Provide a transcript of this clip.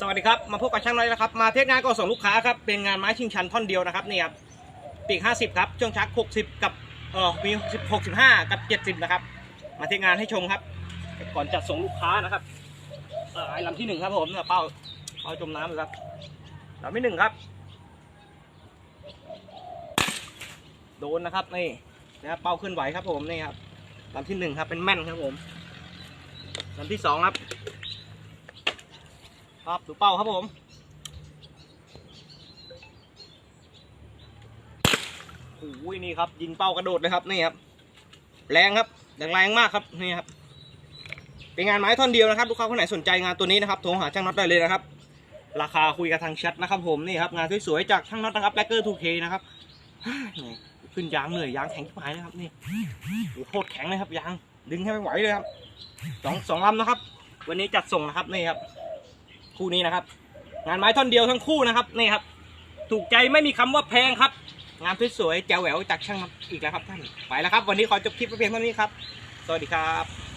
สวัสดีครับ มาพบกับช่างน้อยนะครับ มาเทสงานก็ส่งลูกค้าครับ เป็นงานไม้ชิงชันท่อนเดียวนะครับนี่ครับ ปีก 50 ครับช่วงชัก 60 กับ เอ่อ มี 60 65 กับ 70 นะครับ มาเทสงานให้ชมครับ ก่อนจัดส่งลูกค้านะครับ เอ่อไอ้ลำที่หนึ่งครับผมเนี่ยเป้า เป้าจมน้ำเลยครับลำที่หนึ่งครับ โดนนะครับนี่นะครับเป้าขึ้นไหวครับผมนี่ครับลำที่หนึ่งครับเป็นแม่นครับผมลำที่สองครับ ครับดูเป้าครับผม โอ้ยนี่ครับ ยิงเป้ากระโดดเลยครับนี่ครับ แรงครับแรงแรงมากครับนี่ครับ เป็นงานไม้ท่อนเดียวนะครับลูกค้าคนไหนสนใจงานตัวนี้นะครับโทรหาช่างน็อตได้เลยนะครับ ราคาคุยกับทางแชทนะครับผมนี่ครับงานสวยๆจากช่างน็อตนะครับแบล็กเกอร์ 2K นะครับขึ้นยางเหนื่อยยางแข็งที่หายเลยครับนี่โอ้โหโคตรแข็งเลยครับยางดึงให้ไม่ไหวเลยครับสองสองลำนะครับ วันนี้จัดส่งนะครับนี่ครับ คู่นี้นะครับ งานไม้ท่อนเดียวทั้งคู่นะครับนี่ครับ ถูกใจไม่มีคำว่าแพงครับ งานสวยๆแจ๋วแหววจากช่างอีกแล้วครับท่านไปแล้วครับ วันนี้ขอจบคลิปเพียงเท่านี้ครับ สวัสดีครับ